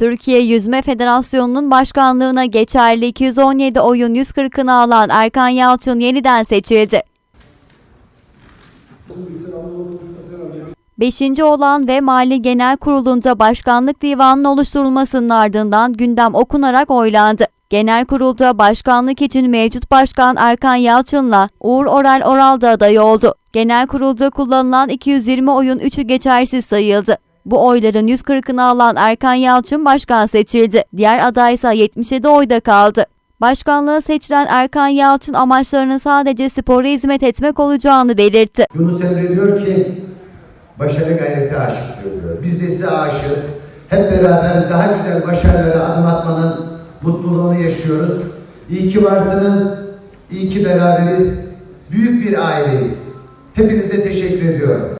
Türkiye Yüzme Federasyonu'nun başkanlığına geçerli 217 oyun 140'ını alan Erkan Yalçın yeniden seçildi. Beşinci olan ve Mali Genel Kurulu'nda Başkanlık Divanı'nın oluşturulmasının ardından gündem okunarak oylandı. Genel kurulda başkanlık için mevcut başkan Erkan Yalçın'la Uğur Oral Oral da aday oldu. Genel kurulda kullanılan 220 oyun 3'ü geçersiz sayıldı. Bu oyların 140'ını alan Erkan Yalçın başkan seçildi. Diğer aday ise 77 oyda kaldı. Başkanlığı seçilen Erkan Yalçın amaçlarının sadece spora hizmet etmek olacağını belirtti. Yunus Emre diyor ki başarı gayrete aşıktır diyor. Biz de size aşığız. Hep beraber daha güzel başarılara adım atmanın mutluluğunu yaşıyoruz. İyi ki varsınız. İyi ki beraberiz. Büyük bir aileyiz. Hepinize teşekkür ediyorum.